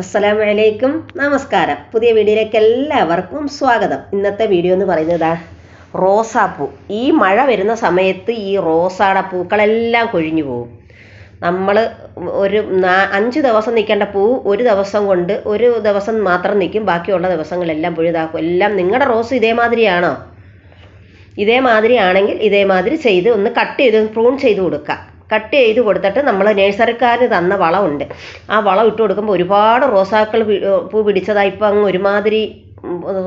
അസ്സലാമു വലൈക്കും നമസ്കാരം. പുതിയ വീഡിയോയിലേക്ക് എല്ലാവർക്കും സ്വാഗതം. ഇന്നത്തെ വീഡിയോ എന്ന് പറയുന്നത് റോസാപ്പൂ. ഈ മഴ വരുന്ന സമയത്ത് ഈ റോസാടെ പൂക്കളെല്ലാം കൊഴിഞ്ഞു പോകും നമ്മൾ ഒരു അഞ്ച് ദിവസം നിൽക്കേണ്ട പൂ ഒരു ദിവസം കൊണ്ട് ഒരു ദിവസം മാത്രം നിൽക്കും. ബാക്കിയുള്ള ദിവസങ്ങളെല്ലാം പുഴുതാക്കും. എല്ലാം നിങ്ങളുടെ റോസ് ഇതേമാതിരിയാണോ? ഇതേമാതിരി ആണെങ്കിൽ ഇതേമാതിരി ചെയ്ത് ഒന്ന് കട്ട് ചെയ്ത് പ്രൂൺ ചെയ്ത് കൊടുക്കുക കട്ട് ചെയ്ത് കൊടുത്തിട്ട് നമ്മൾ നേഴ്സറിക്കാർ തന്ന വളമുണ്ട്. ആ വളം ഇട്ട് കൊടുക്കുമ്പോൾ ഒരുപാട് റോസാക്കൾ പൂ പിടിച്ചതായി ഇപ്പം അങ്ങ് ഒരുമാതിരി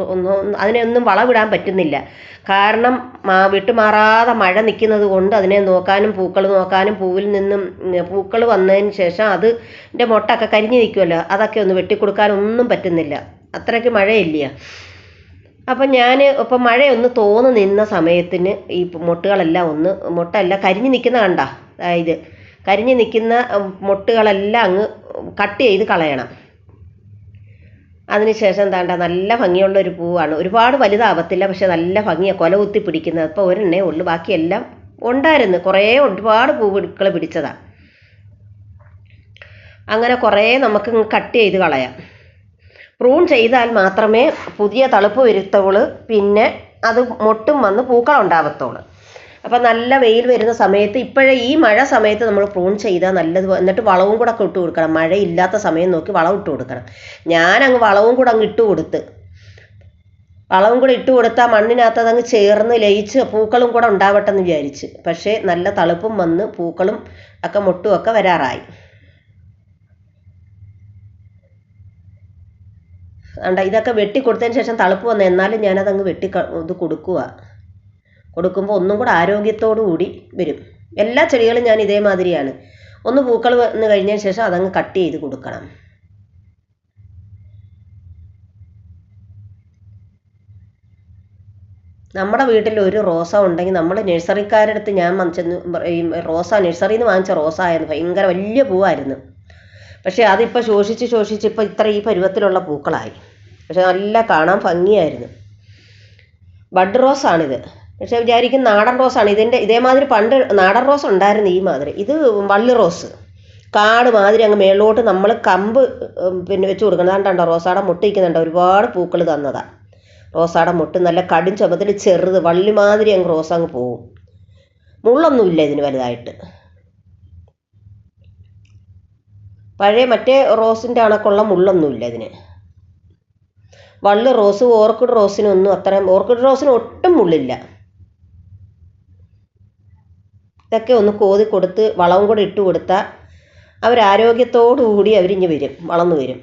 ഒന്നും അതിനൊന്നും വളവിടാൻ പറ്റുന്നില്ല. കാരണം മാ- വിട്ടുമാറാതെ മഴ നിൽക്കുന്നത് കൊണ്ട് അതിനെ നോക്കാനും പൂക്കൾ നോക്കാനും പൂവിൽ നിന്നും പൂക്കൾ വന്നതിന് ശേഷം അത് ന്റെ മുട്ടൊക്കെ കരിഞ്ഞു നിൽക്കുമല്ലോ അതൊക്കെ ഒന്ന് വെട്ടിക്കൊടുക്കാനൊന്നും പറ്റുന്നില്ല. അത്രയ്ക്ക് മഴയില്ല. അപ്പം ഞാൻ ഇപ്പം മഴയൊന്ന് തോന്നു നിന്ന സമയത്തിന് ഈ മുട്ടുകളെല്ലാം ഒന്ന് മൊട്ടല്ല കരിഞ്ഞു നിൽക്കുന്ന കണ്ട? ഇത് കരിഞ്ഞു നിൽക്കുന്ന മൊട്ടുകളെല്ലാം അങ്ങ് കട്ട് ചെയ്ത് കളയണം. അതിനുശേഷം എന്താണ്ട നല്ല ഭംഗിയുള്ള ഒരു പൂവാണ്. ഒരുപാട് വലുതാവത്തില്ല പക്ഷെ നല്ല ഭംഗിയാണ് കൊല കുത്തി പിടിക്കുന്നത്. അപ്പോൾ ഒരെണ്ണേ ഉള്ളു. ബാക്കിയെല്ലാം ഉണ്ടായിരുന്നു. കുറേ ഒരുപാട് പൂവിടുക്കൾ പിടിച്ചതാണ് അങ്ങനെ കുറേ നമുക്ക് കട്ട് ചെയ്ത് കളയാം. പ്രൂൺ ചെയ്താൽ മാത്രമേ പുതിയ തളുപ്പ് വരുത്തുള്ളൂ പിന്നെ അത് മൊട്ടും വന്ന് പൂക്കൾ ഉണ്ടാവത്തുള്ളൂ അപ്പം നല്ല വെയിൽ വരുന്ന സമയത്ത് ഇപ്പോഴേ ഈ മഴ സമയത്ത് നമ്മൾ പ്രൂൺ ചെയ്താൽ നല്ലത് എന്നിട്ട് വളവും കൂടെ ഒക്കെ ഇട്ട് കൊടുക്കണം. മഴയില്ലാത്ത സമയം നോക്കി വളം ഇട്ട് കൊടുക്കണം. ഞാൻ അങ്ങ് വളവും കൂടെ അങ്ങ് ഇട്ട് കൊടുത്ത്. വളവും കൂടെ ഇട്ട് കൊടുത്താൽ മണ്ണിനകത്ത് അതങ്ങ് ചേർന്ന് ലയിച്ച് പൂക്കളും കൂടെ ഉണ്ടാവട്ടെ എന്ന് വിചാരിച്ച്. പക്ഷേ നല്ല തളുപ്പും വന്ന് പൂക്കളും ഒക്കെ മുട്ടും ഒക്കെ വരാറായി. ഇതൊക്കെ വെട്ടി കൊടുത്തതിന് ശേഷം തളുപ്പ് വന്നു എന്നാലും ഞാനതങ്ങ് വെട്ടി ഇത് കൊടുക്കുക കൊടുക്കുമ്പോൾ ഒന്നും കൂടെ ആരോഗ്യത്തോടു കൂടി വരും. എല്ലാ ചെടികളും ഞാൻ ഇതേമാതിരിയാണ്. ഒന്ന് പൂക്കൾ വന്ന് കഴിഞ്ഞതിന് ശേഷം അതങ്ങ് കട്ട് ചെയ്ത് കൊടുക്കണം. നമ്മുടെ വീട്ടിൽ ഒരു റോസ ഉണ്ടെങ്കിൽ നമ്മൾ നഴ്സറിക്കാരുടെ അടുത്ത് ഞാൻ ചെന്ന് പറയും റോസ നഴ്സറിയിൽ നിന്ന് വാങ്ങിച്ച റോസ ആയിരുന്നു ഭയങ്കര വലിയ പൂവായിരുന്നു. പക്ഷേ അതിപ്പോൾ ശോഷിച്ച് ശോഷിച്ച് ഇപ്പോൾ ഇത്ര ഈ പരുവത്തിലുള്ള പൂക്കളായി. പക്ഷെ നല്ല കാണാൻ ഭംഗിയായിരുന്നു. ബഡ് റോസാണിത്. പക്ഷെ വിചാരിക്കും നാടൻ റോസാണ് ഇതിന്റെ ഇതേമാതിരി പണ്ട് നാടൻ റോസ് ഉണ്ടായിരുന്നു ഈ മാതിരി. ഇത് വള്ളി റോസ്. കാട് മാതിരി അങ്ങ് മേളിലോട്ട് നമ്മൾ കമ്പ് പിന്നെ വെച്ച് കൊടുക്കണം. കണ്ടോ റോസാടെ മുട്ടിക്കുന്നുണ്ട് ഒരുപാട് പൂക്കൾ തന്നതാ. റോസാടെ മുട്ട് നല്ല കടും ചുമത്തിൽ ചെറുത് വള്ളി മാതിരി അങ്ങ് റോസ് അങ്ങ് പോവും. മുള്ളൊന്നുമില്ല ഇതിന് വലുതായിട്ട്. പഴയ മറ്റേ റോസിന്റെ അണക്കുള്ള മുള്ളൊന്നുമില്ല ഇതിന്. വള്ളി റോസ് ഓർക്കിഡ് റോസിനൊന്നും അത്രയും ഓർക്കിഡ് റോസിന് ഒട്ടും മുള്ളില്ല. ഇതൊക്കെ ഒന്ന് കോതി കൊടുത്ത് വളവും കൂടെ ഇട്ട് കൊടുത്താൽ അവർ ആരോഗ്യത്തോടു കൂടി അവരിഞ്ഞ് വരും വളർന്നു വരും.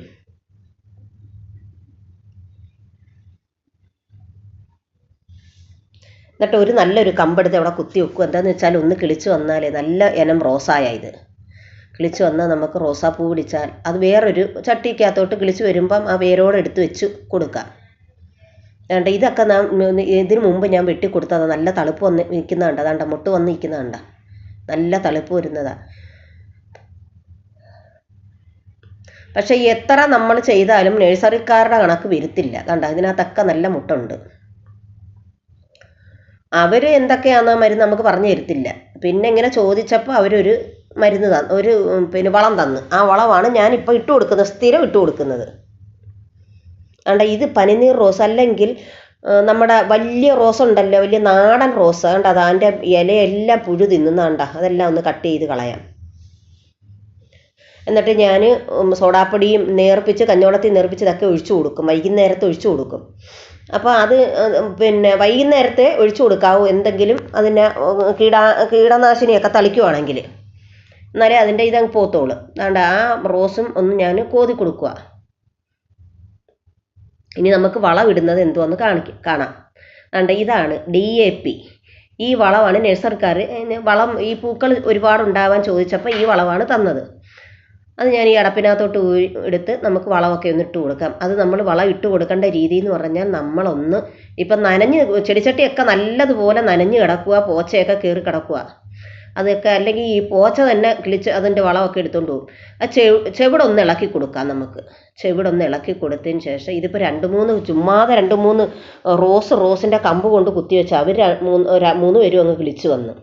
എന്നിട്ട് ഒരു നല്ലൊരു കമ്പെടുത്ത് അവിടെ കുത്തി വെക്കും എന്താണെന്ന് വെച്ചാൽ ഒന്ന് കിളിച്ച് വന്നാലേ നല്ല ഇനം റോസായ ഇത്. കിളിച്ച് വന്നാൽ നമുക്ക് റോസാ പൂ പിടിച്ചാൽ അത് വേറൊരു ചട്ടിക്കകത്തോട്ട് കിളിച്ച് വരുമ്പം ആ വേരോട് എടുത്ത് വെച്ച് കൊടുക്കാം. അതുകൊണ്ട് ഇതൊക്കെ നാം ഇതിനു മുമ്പ് ഞാൻ വെട്ടി കൊടുത്തതാണ് നല്ല തളുപ്പ് വന്ന് നിൽക്കുന്നതുണ്ട് അതാണ്ട് മുട്ട് വന്ന് നിൽക്കുന്നുണ്ട് നല്ല തളിപ്പ് വരുന്നതാണ് പക്ഷേ എത്ര നമ്മൾ ചെയ്താലും നഴ്സറിക്കാരുടെ കണക്ക് വരുത്തില്ല. കണ്ട? ഇതിനകത്തൊക്കെ നല്ല മുട്ടുണ്ട്. അവർ എന്തൊക്കെയാണെന്ന് മരുന്ന് നമുക്ക് പറഞ്ഞു തരത്തില്ല. പിന്നെ ഇങ്ങനെ ചോദിച്ചപ്പോൾ അവരൊരു മരുന്ന് തന്നു ഒരു പിന്നെ വളം തന്നു. ആ വളമാണ് ഞാനിപ്പോൾ ഇട്ട് കൊടുക്കുന്നത് സ്ഥിരം ഇട്ട് കൊടുക്കുന്നത്. കണ്ട? ഇത് പനിനീർ റോസ് അല്ലെങ്കിൽ നമ്മുടെ വലിയ റോസ് ഉണ്ടല്ലോ വലിയ നാടൻ റോസ്. കണ്ട? അത് അതിന്റെ ഇലയെല്ലാം പുഴു തിന്നുന്നതാണ്ട അതെല്ലാം ഒന്ന് കട്ട് ചെയ്ത് കളയാം. എന്നിട്ട് ഞാൻ സോഡാപ്പൊടിയും നേർപ്പിച്ച് കഞ്ഞോളത്തിൽ നേർപ്പിച്ച് ഇതൊക്കെ ഒഴിച്ചു കൊടുക്കും. വൈകുന്നേരത്ത് ഒഴിച്ചു കൊടുക്കും. അപ്പോൾ അത് പിന്നെ വൈകുന്നേരത്തെ ഒഴിച്ചു കൊടുക്കാവൂ. എന്തെങ്കിലും അതിനെ കീടാ കീടനാശിനിയൊക്കെ തളിക്കുവാണെങ്കിൽ എന്നാലേ അതിന്റെ ഇതങ്ങ് പോത്തോളൂ അതുകൊണ്ട് ആ റോസും ഒന്ന് ഞാൻ കോതി കൊടുക്കുക ഇനി നമുക്ക് വളമിടുന്നത് എന്തുവെന്ന് കാണിക്കും കാണാം. കണ്ട ഇതാണ് ഡി എ പി ഈ വളമാണ് നഴ്സറിക്കാർ വളം ഈ പൂക്കൾ ഒരുപാട് ഉണ്ടാവാൻ ചോദിച്ചപ്പോൾ ഈ വളമാണ് തന്നത്. അത് ഞാൻ ഈ അടപ്പിനകത്തോട്ട് എടുത്ത് നമുക്ക് വളമൊക്കെ ഒന്ന് ഇട്ട് കൊടുക്കാം. അത് നമ്മൾ വളം ഇട്ട് കൊടുക്കേണ്ട രീതി എന്ന് പറഞ്ഞാൽ നമ്മളൊന്ന് ഇപ്പം നനഞ്ഞ് ചെടിച്ചട്ടിയൊക്കെ നല്ലതുപോലെ നനഞ്ഞ് കിടക്കുക പോച്ചയൊക്കെ കയറി കിടക്കുക അതൊക്കെ അല്ലെങ്കിൽ ഈ പോച്ച തന്നെ കിളിച്ച് അതിന്റെ വളമൊക്കെ എടുത്തുകൊണ്ട് പോകും. ആ ചെവ് ചെവിടൊന്ന് ഇളക്കി കൊടുക്കാം നമുക്ക്. ചെവിടൊന്ന് ഇളക്കി കൊടുത്തതിന് ശേഷം ഇതിപ്പോൾ രണ്ട് മൂന്ന് ചുമ്മാതെ രണ്ട് മൂന്ന് റോസ് റോസിന്റെ കമ്പ് കൊണ്ട് കുത്തി വെച്ച് അവർ മൂന്ന് മൂന്ന് പേരും അങ്ങ് കിളിച്ച് വന്നു.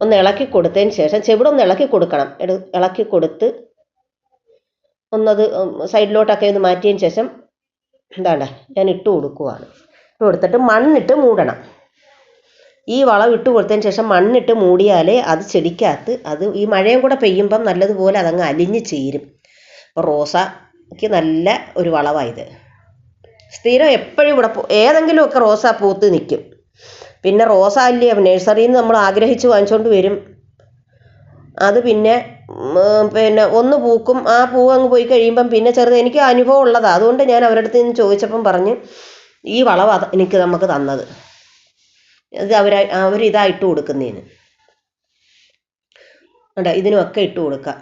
ഒന്ന് ഇളക്കി കൊടുത്തതിന് ശേഷം ചെവിടൊന്ന് ഇളക്കി കൊടുക്കണം. ഇളക്കി കൊടുത്ത് ഒന്നത് സൈഡിലോട്ടൊക്കെ ഒന്ന് മാറ്റിയതിന് ശേഷം എന്താണ് ഞാൻ ഇട്ട് കൊടുക്കുവാണ്. ഇട്ട് കൊടുത്തിട്ട് മണ്ണിട്ട് മൂടണം. ഈ വളം ഇട്ട് കൊടുത്തതിന് ശേഷം മണ്ണിട്ട് മൂടിയാലേ അത് ചെടിക്കകത്ത് അത് ഈ മഴയും കൂടെ പെയ്യുമ്പം നല്ലതുപോലെ അതങ്ങ് അലിഞ്ഞ് ചേരും. റോസയ്ക്ക് നല്ല ഒരു വളമായത്. സ്ഥിരം എപ്പോഴും ഇവിടെ പൂ- ഏതെങ്കിലുമൊക്കെ റോസ പൂത്ത് നിൽക്കും. പിന്നെ റോസ അല്ലേ നഴ്സറിയിൽ നിന്ന് നമ്മൾ ആഗ്രഹിച്ച് വാങ്ങിച്ചുകൊണ്ട് വരും. അത് പിന്നെ പിന്നെ ഒന്ന് പൂക്കും ആ പൂവ് അങ്ങ് പോയി കഴിയുമ്പം പിന്നെ ചെറുത് എനിക്ക് അനുഭവം ഉള്ളതാണ് അതുകൊണ്ട് ഞാൻ അവരുടെ അടുത്ത് നിന്ന് ചോദിച്ചപ്പം പറഞ്ഞ് ഈ വളവാണ് എനിക്ക് നമുക്ക് തന്നത്. ഇത് അവർ ഇതാ ഇട്ട് കൊടുക്കുന്നതിന്. ഉണ്ട് ഇതിനുമൊക്കെ ഇട്ട് കൊടുക്കാം.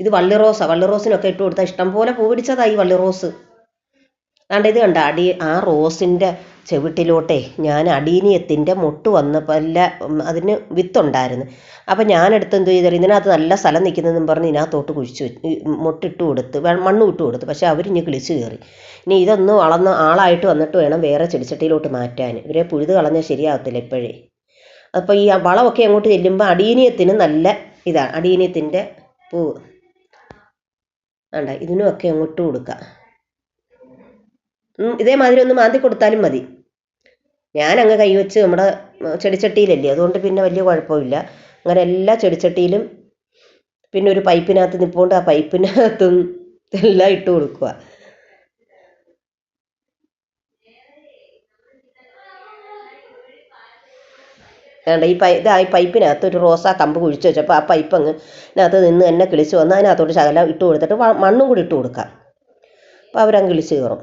ഇത് വള്ളി റോസാ. വള്ളി റോസിനൊക്കെ ഇട്ട് കൊടുത്താൽ ഇഷ്ടം പോലെ പൂ പിടിച്ചതായി ഈ വള്ളി റോസ്. അതുകൊണ്ട് ഇത് കണ്ട അടി ആ റോസിന്റെ ചെവിട്ടിലോട്ടേ ഞാൻ അടീനിയത്തിന്റെ മുട്ട് വന്നപ്പോൾ അല്ല അതിന് വിത്തുണ്ടായിരുന്നു അപ്പം ഞാനെടുത്ത് എന്ത് ചെയ്തറി ഇതിനകത്ത് നല്ല സ്ഥലം നിൽക്കുന്നതെന്നും പറഞ്ഞ് ഇതിനകത്തോട്ട് കുഴിച്ച് മുട്ടിട്ട് കൊടുത്ത് മണ്ണ് ഇട്ട് കൊടുത്ത്. പക്ഷേ അവരിഞ്ഞ് കിളിച്ച് കയറി. ഇനി ഇതൊന്ന് വളർന്ന് ആളായിട്ട് വന്നിട്ട് വേണം വേറെ ചെടിച്ചട്ടിയിലോട്ട് മാറ്റാൻ ഇവരെ പുഴുത് കളഞ്ഞാൽ ശരിയാകത്തില്ല ഇപ്പോഴേ. അപ്പോൾ ഈ വളമൊക്കെ അങ്ങോട്ട് ചെല്ലുമ്പോൾ അടീനിയത്തിന് നല്ല ഇതാണ് അടീനിയത്തിന്റെ പൂ വേണ്ട ഇതിനുമൊക്കെ അങ്ങോട്ട് കൊടുക്കാം. ഇതേമാതിരി ഒന്ന് മാന്തി കൊടുത്താലും മതി. ഞാൻ അങ്ങ് കൈവച്ച് നമ്മുടെ ചെടിച്ചട്ടിയിലല്ലേ അതുകൊണ്ട് പിന്നെ വലിയ കുഴപ്പമില്ല. അങ്ങനെ എല്ലാ ചെടിച്ചട്ടിയിലും പിന്നെ ഒരു പൈപ്പിനകത്ത് നിൽപ്പുകൊണ്ട് ആ പൈപ്പിനകത്തും എല്ലാം ഇട്ട് കൊടുക്കുക. വേണ്ട ഈ പൈ ഇതാ ഈ പൈപ്പിനകത്ത് ഒരു റോസാ കമ്പ് കുഴിച്ച് വെച്ചപ്പോൾ ആ പൈപ്പ് അങ്ങ് അതിനകത്ത് നിന്ന് തന്നെ കിളിച്ച് വന്ന് അതിനകത്തോട്ട് ശകലം ഇട്ട് കൊടുത്തിട്ട് മണ്ണും കൂടി ഇട്ട് കൊടുക്കാം. അപ്പോൾ അവരങ്ങ് കിളിച്ച് കയറും.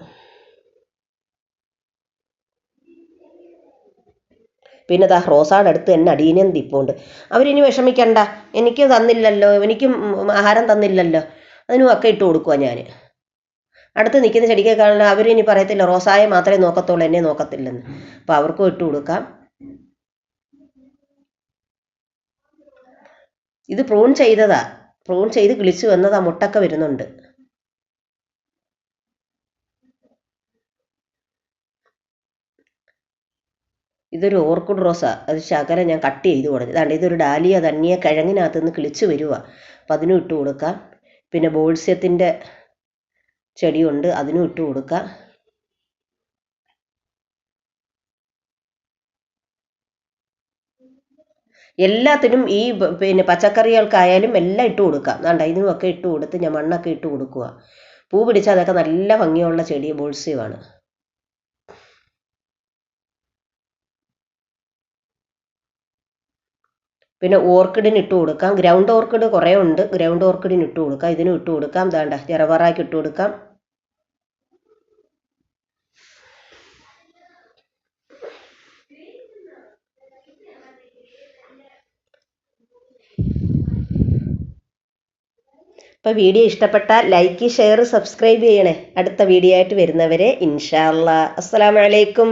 പിന്നെ ദാ റോസാടെ അടുത്ത് തന്നെ അടിയനെ തിപ്പുണ്ട്. അവരിനി വിഷമിക്കണ്ട. എനിക്ക് തന്നില്ലല്ലോ. എനിക്കും ആഹാരം തന്നില്ലല്ലോ. അതിനും ഒക്കെ ഇട്ട് കൊടുക്കുക ഞാൻ അടുത്ത് നിൽക്കുന്ന ചെടിക്ക് കാണാൻ അവരിനി പറയത്തില്ല റോസായെ മാത്രമേ നോക്കത്തുള്ളൂ എന്നെ നോക്കത്തില്ലെന്ന്. അപ്പോൾ അവർക്കും ഇട്ട് കൊടുക്കാം. ഇത് പ്രൂൺ ചെയ്തതാ. പ്രൂൺ ചെയ്ത് കിളിച്ചു വന്നതാ മുട്ടൊക്കെ വരുന്നുണ്ട്. ഇതൊരു ഓർക്കിഡ് റോസാ. അത് ശകലം ഞാൻ കട്ട് ചെയ്ത് കൊടുത്തു. ഇതാണ്ട് ഇതൊരു ഡാലിയ തന്നിയ കിഴങ്ങിനകത്ത് നിന്ന് കിളിച്ച് വരിക അപ്പം അതിനും ഇട്ട് കൊടുക്കാം. പിന്നെ ബോൾസ്യത്തിന്റെ ചെടിയുണ്ട് അതിനും ഇട്ട് കൊടുക്കാം. എല്ലാത്തിനും ഈ പിന്നെ പച്ചക്കറികൾക്കായാലും എല്ലാം ഇട്ട് കൊടുക്കാം. വേണ്ട ഇതിനുമൊക്കെ ഇട്ട് കൊടുത്ത് ഞാൻ മണ്ണൊക്കെ ഇട്ട് കൊടുക്കുക പൂ പിടിച്ചാൽ അതൊക്കെ നല്ല ഭംഗിയുള്ള ചെടി ബോൾസ്യമാണ്. പിന്നെ ഓർക്കിഡിന് ഇട്ട് കൊടുക്കാം. ഗ്രൗണ്ട് ഓർക്കിഡ് കുറേ ഉണ്ട്. ഗ്രൗണ്ട് ഓർക്കിഡിന് ഇട്ട് കൊടുക്കാം. ഇതിനും ഇട്ട് കൊടുക്കാം. ദാണ്ട ജറവറാക്കി ഇട്ട് കൊടുക്കാം. അപ്പോൾ വീഡിയോ ഇഷ്ടപ്പെട്ട ലൈക്ക് ഷെയർ സബ്സ്ക്രൈബ് ചെയ്യണേ. അടുത്ത വീഡിയോ ആയിട്ട് വരുന്നവരെ ഇൻഷാല്ല അസ്സാം അലൈക്കും.